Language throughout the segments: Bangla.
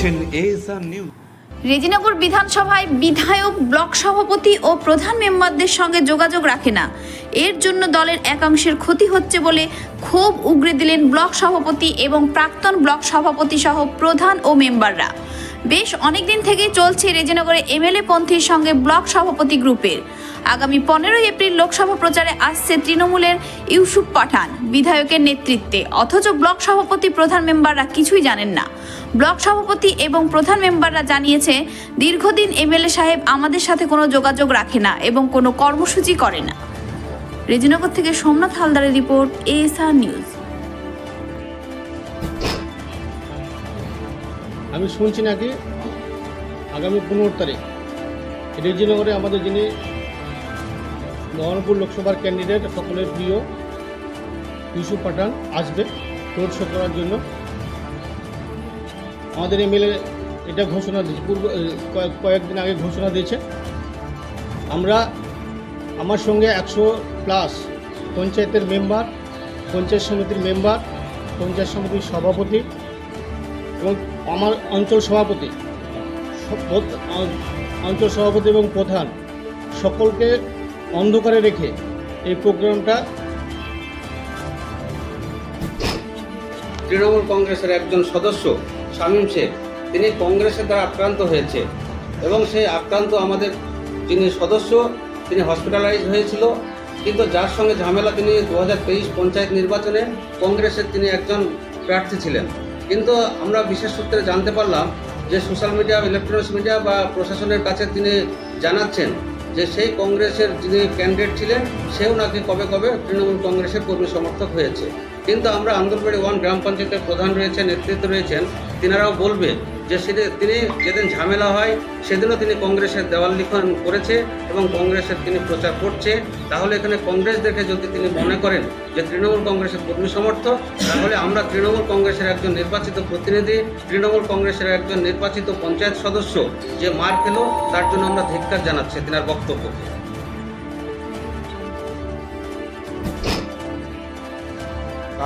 দেখছেন নিউজ রেজিনগর বিধানসভায় বিধায়ক, ব্লক সভাপতি ও প্রধান মেম্বারদের সঙ্গে যোগাযোগ রাখে না। এর জন্য দলের একাংশের ক্ষতি হচ্ছে বলে ক্ষোভ উগরে দিলেন ব্লক সভাপতি এবং প্রাক্তন ব্লক সভাপতি সহ প্রধান ও মেম্বাররা। বেশ অনেকদিন থেকেই চলছে রেজিনগরে এমএলএ পন্থীর সঙ্গে ব্লক সভাপতি গ্রুপের। আগামী পনেরোই এপ্রিল লোকসভা প্রচারে আসছে তৃণমূলের ইউসুফ পাঠান। বিধায়কের নেতৃত্বে। অথচ ব্লক সভাপতি প্রধান মেম্বাররা কিছুই জানেন না। ব্লক সভাপতি এবং প্রধান মেম্বাররা জানিয়েছে, দীর্ঘদিন এমএলএ সাহেব আমাদের সাথে কোনো যোগাযোগ রাখে না এবং কোনো কর্মসূচি করে না। রেজিনগর থেকে সোমনাথ হালদারের রিপোর্ট, এএসআর নিউজ। আমি শুনছি নাকি আগামী পনেরো তারিখ। রেজিনগরে আমাদের যিনি মোহনপুর লোকসভার ক্যান্ডিডেট সকলের প্রিয় ইউসুফ পাঠান আসবে রোড শো করার জন্য। আমাদের এমএলএ এটা ঘোষণা দিয়েছে, পূর্ব কয়েক- কয়েকদিন আগে ঘোষণা দিয়েছে। আমরা আমার সঙ্গে একশো প্লাস পঞ্চায়েতের মেম্বার, পঞ্চায়েত সমিতির মেম্বার, পঞ্চায়েত সমিতির সভাপতি এবং আমার অঞ্চল সভাপতি অঞ্চল সভাপতি এবং প্রধান সকলকে অন্ধকারে রেখে এই প্রোগ্রামটা তৃণমূল কংগ্রেসের একজন সদস্য, শামীম শেখ, তিনি কংগ্রেসের দ্বারা আক্রান্ত হয়েছে এবং সেই আক্রান্ত আমাদের যিনি সদস্য, তিনি হসপিটালাইজ হয়েছিল, কিন্তু যার সঙ্গে ঝামেলা তিনি দু পঞ্চায়েত নির্বাচনে কংগ্রেসের তিনি একজন প্রার্থী ছিলেন। কিন্তু আমরা বিশেষ সূত্রে জানতে পারলাম যে সোশ্যাল মিডিয়া, ইলেকট্রনিক্স মিডিয়া বা প্রশাসনের কাছে তিনি জানাচ্ছেন যে সেই কংগ্রেসের যিনি ক্যান্ডিডেট ছিলেন, সেও নাকি কবে কবে তৃণমূল কংগ্রেসের কর্মী সমর্থক হয়েছে। কিন্তু আমরা আন্দরবাড়ি ওয়ান গ্রাম পঞ্চায়েতের প্রধান রয়েছেন, নেতৃত্ব রয়েছেন তিনারাও বলবে যে সেদিন তিনি যেদিন ঝামেলা হয়, সেদিনও তিনি কংগ্রেসের দেওয়াল লিখন করেছে এবং কংগ্রেসের তিনি প্রচার করছে। তাহলে এখানে কংগ্রেস দেখে যদি তিনি মনে করেন যে তৃণমূল কংগ্রেসের কর্মী সমর্থক, তাহলে আমরা তৃণমূল কংগ্রেসের একজন নির্বাচিত প্রতিনিধি, তৃণমূল কংগ্রেসের একজন নির্বাচিত পঞ্চায়েত সদস্য যে মার খেলো, তার জন্য আমরা ধিক্কার জানাচ্ছি তিনার বক্তব্যকে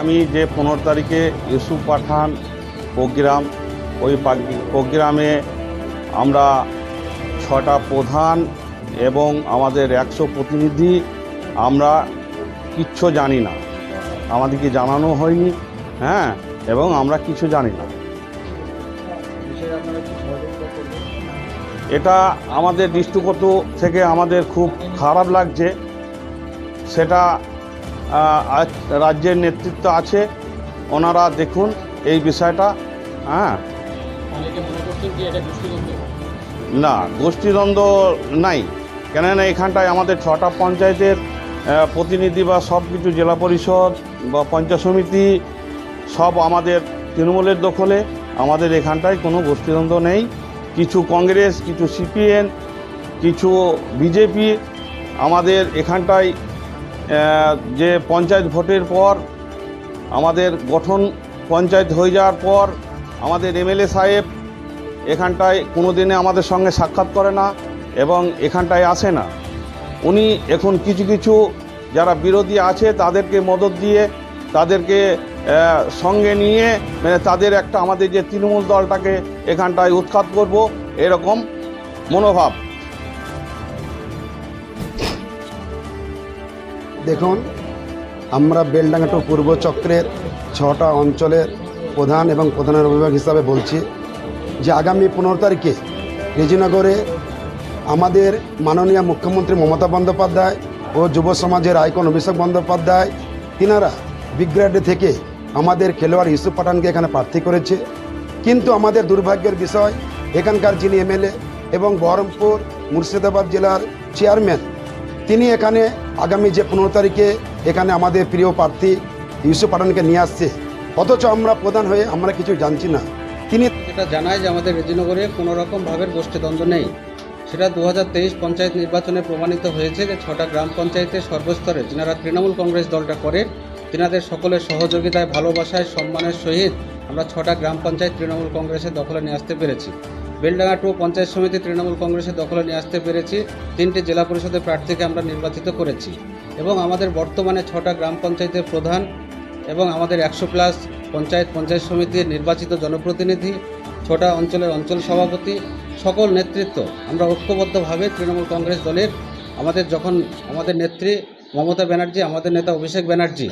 আমি যে পনেরো তারিখে ইউসুফ পাঠান প্রোগ্রাম, ওই প্রোগ্রামে আমরা ছটা প্রধান এবং আমাদের একশো প্রতিনিধি, আমরা কিচ্ছু জানি না। আমাদেরকে জানানো হয়নি হ্যাঁ এবং আমরা কিছু জানি না। এটা আমাদের দৃষ্টিগত থেকে আমাদের খুব খারাপ লাগছে। সেটা রাজ্যের নেতৃত্ব আছে, ওনারা দেখুন এই বিষয়টা হ্যাঁ। না গোষ্ঠীদ্বন্দ্ব নাই। কেননা এখানটায় আমাদের ছটা পঞ্চায়েতের প্রতিনিধি বা সব কিছু জেলা পরিষদ বা পঞ্চায়েত সমিতি সব আমাদের তৃণমূলের দখলে। আমাদের এখানটায় কোনো গোষ্ঠীদ্বন্দ্ব নেই। কিছু কংগ্রেস কিছু সিপিএন কিছু বিজেপি আমাদের এখানটায় যে পঞ্চায়েত ভোটের পর আমাদের গঠন পঞ্চায়েত হয়ে যাওয়ার পর আমাদের এমএলএ সাহেব এখানটায় কোনো দিনে আমাদের সঙ্গে সাক্ষাৎ করে না এবং এখানটায় আসে না। উনি এখন কিছু কিছু যারা বিরোধী আছে তাদেরকে মদত দিয়ে তাদেরকে সঙ্গে নিয়ে মানে তাদের একটা আমাদের যে তৃণমূল দলটাকে এখানটায় উৎখাত করব, এরকম মনোভাব। দেখুন আমরা বেলডাঙ্গা টু পূর্ব চক্রের ছটা অঞ্চলের প্রধান এবং প্রধানের অভিভাবক হিসাবে বলছি যে আগামী পনেরো তারিখে রেজিনগরে আমাদের মাননীয় মুখ্যমন্ত্রী মমতা বন্দ্যোপাধ্যায় ও যুব সমাজের আইকন অভিষেক বন্দ্যোপাধ্যায়, তিনারা বিগ্রেডে থেকে আমাদের খেলোয়াড় ইউসুফ পাঠানকে এখানে প্রার্থী করেছে। কিন্তু আমাদের দুর্ভাগ্যের বিষয়, এখানকার যিনি এমএলএ এবং বহরমপুর মুর্শিদাবাদ জেলার চেয়ারম্যান, তিনি এখানে আগামী যে পনেরো তারিখে এখানে আমাদের প্রিয় প্রার্থী ইউসুফ পাঠানকে নিয়ে আসছে। অথচ আমরা প্রধান হয়ে আমরা কিছু জানছি না। তিনি এটা জানায় যে আমাদের রেজিনগরে কোনো রকম ভাবের গোষ্ঠীদ্বন্দ্ব নেই। সেটা দু পঞ্চায়েত নির্বাচনে প্রমাণিত হয়েছে যে ছটা গ্রাম পঞ্চায়েতের সর্বস্তরে যারা তৃণমূল কংগ্রেস দলটা করে, তিনাদের সকলের সহযোগিতায়, ভালোবাসায়, সম্মানের সহিত আমরা ছটা গ্রাম পঞ্চায়েত তৃণমূল কংগ্রেসের দখলে নিয়ে আসতে পেরেছি। বেলডাঙ্গা টু পঞ্চায়েত সমিতি তৃণমূল কংগ্রেসের দখলে নিয়ে আসতে পেরেছি। তিনটি জেলা পরিষদের প্রার্থীকে আমরা নির্বাচিত করেছি এবং আমাদের বর্তমানে ছটা গ্রাম পঞ্চায়েতের প্রধান এবং আমাদের একশো প্লাস পঞ্চায়েত পঞ্চায়েত সমিতির নির্বাচিত জনপ্রতিনিধি, ছটা অঞ্চলের অঞ্চল সভাপতি, সকল নেতৃত্ব। আমরা ঐক্যবদ্ধভাবে তৃণমূল কংগ্রেস দলের আমাদের যখন আমাদের নেত্রী মমতা ব্যানার্জি, আমাদের নেতা অভিষেক ব্যানার্জি